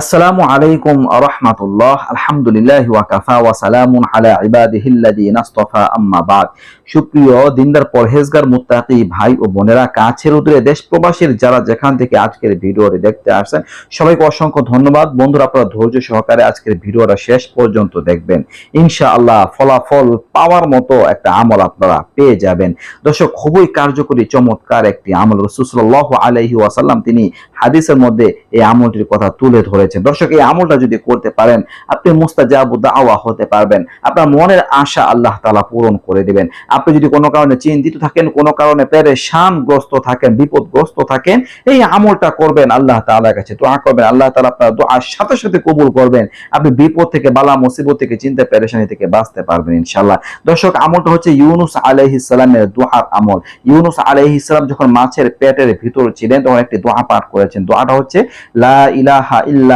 আসসালামু আলাইকুম রহমাতুল্লাহ। আলহামদুলিল্লাহ ওয়াকাফা ওয়া সালামুন আলা ইবাদিহিল্লাযীনা ইসতাফা আম্মা বাদ। সুপ্রিয়, দিনদার, পরহেজগার, মুত্তাকি ভাই ও বোনেরা, কাছের উদরে দেশ প্রবাসীর যারা যেখান থেকে আজকের ভিডিওটি দেখতে আসছেন, সবাইকে অসংখ্য ধন্যবাদ। বন্ধুরা, আপনারা ধৈর্য সহকারে আজকের ভিডিওটা শেষ পর্যন্ত দেখবেন। ইনশাআল্লাহ ফলাফল পাওয়ার মতো একটা আমল আপনারা পেয়ে যাবেন। দর্শক, খুবই কার্যকরী, চমৎকার একটি আমল। রাসূল সাল্লাল্লাহু আলাইহি ওয়াসাল্লাম, তিনি হাদিসের মধ্যে এই আমলটির কথা তুলে ধরেছেন দর্শক, এই আমলটা যদি করতে পারেন, আপনি মুস্তাজাবু দাওয়া হতে পারবেন। আপনার মনের আশা আল্লাহ তাআলা পূরণ করে দিবেন। আপনি যদি কোনো কারণে চিন্তিত থাকেন, কোনো কারণে পেরেশানগ্রস্ত থাকেন, বিপদগ্রস্ত থাকেন, এই আমলটা করবেন আল্লাহ তাআলার কাছে দোয়া করবেন। আল্লাহ তাআলা আপনার দোয়ার সাথে সাথে কবুল করবেন। আপনি বিপদ থেকে, বালা, মুসিবত থেকে চিন্তা পেরেশানি থেকে বাঁচতে পারবেন ইনশাআল্লাহ। দর্শক, আমলটা হচ্ছে ইউনুস আলাইহিস সালামের দোয়ার আমল। ইউনুস আলাইহিস সালাম যখন মাছের পেটের ভিতর ছিলেন, তখন একটি দোয়া পাঠ করেছেন। দোয়াটা হচ্ছে, লা ইলাহা ইল্লা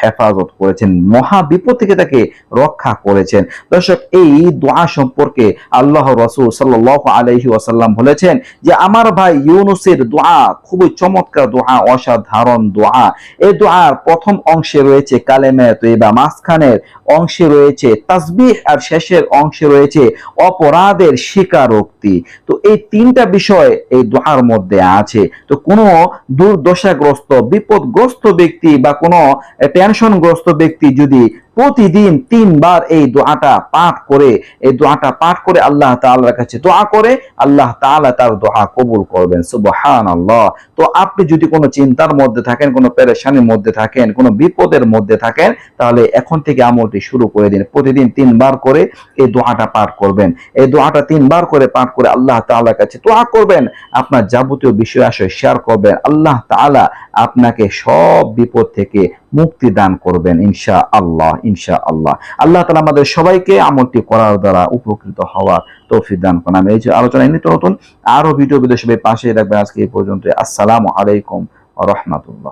হেফাজত করেছেন, মহা বিপদ থেকে তাকে রক্ষা করেছেন। দর্শক, এই দোয়া সম্পর্কে আল্লাহ বলেছেন যে, আমার ভাই ইউনুসের দোয়া খুবই চমৎকার দোয়া, অসাধারণ দোয়া। এই দোয়ার প্রথম অংশে রয়েছে কালেমে তৈবা মাঝখানের অংশে রয়েছে তাসবিহ, আর শেষের অংশে রয়েছে অপরাধের স্বীকারোক্তি। তো এই তিনটা বিষয় এই দোয়ার মধ্যে আছে। তো কোনো দুর্দশাগ্রস্ত, বিপদগ্রস্ত ব্যক্তি বা কোনো টেনশনগ্রস্ত ব্যক্তি যদি প্রতিদিন তিনবার এই দোয়াটা পাঠ করে, এই দোয়াটা পাঠ করে আল্লাহ তাআলার কাছে দোয়া করে, আল্লাহ তাআলা তার দোয়া কবুল করবেন। সুবহানাল্লাহ। তো আপনি যদি কোনো চিন্তার মধ্যে থাকেন, কোনো পেরেশানির মধ্যে থাকেন, কোনো বিপদের মধ্যে থাকেন, তাহলে এখন থেকে আমলটি শুরু করে দিন। প্রতিদিন তিনবার করে এই দোয়াটা পাঠ করবেন। এই দোয়াটা তিনবার করে পাঠ করে আল্লাহ তাআলার কাছে দোয়া করবেন। আপনার যাবতীয় বিষয় আসে শেয়ার করবেন। আল্লাহ তাআলা আপনাকে সব বিপদ থেকে মুক্তি দান করবেন ইনশা আল্লাহ ইনশা আল্লাহ আল্লাহ তালা আমাদের সবাইকে আমলটি করার দ্বারা উপকৃত হওয়ার তৌফিক দান করেন। আমি এই যে আলোচনা নিত্য নতুন, আরও ভিডিও বিদেশে পাশে রাখবেন আজকে এই পর্যন্ত আসসালামু আলাইকুম রহমতুল্লাহ।